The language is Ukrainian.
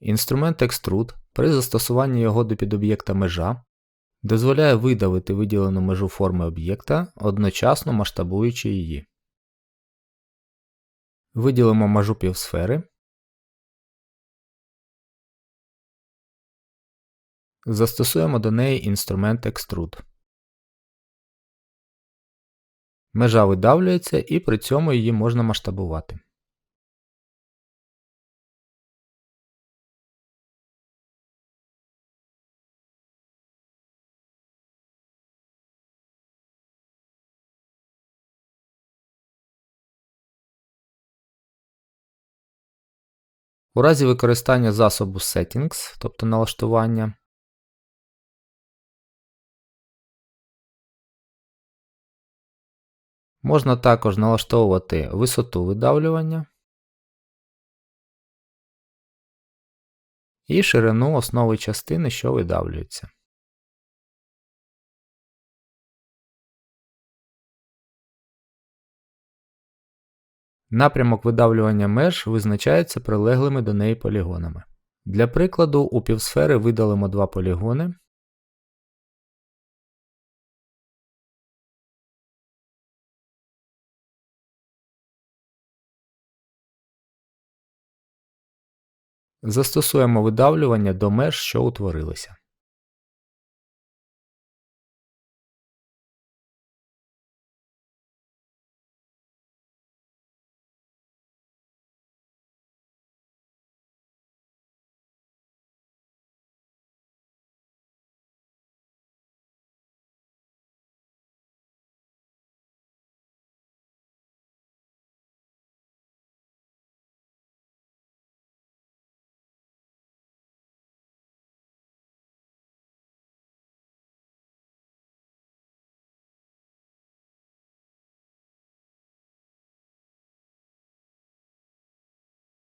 Інструмент Extrude при застосуванні його до підоб'єкта межа дозволяє видавити виділену межу форми об'єкта, одночасно масштабуючи її. Виділимо межу півсфери. Застосуємо до неї інструмент Extrude. Межа видавлюється і при цьому її можна масштабувати. У разі використання засобу Settings, тобто налаштування, можна також налаштовувати висоту видавлювання і ширину основи частини, що видавлюється. Напрямок видавлювання меж визначається прилеглими до неї полігонами. Для прикладу, у півсфери видалимо два полігони. Застосуємо видавлювання до меж, що утворилися.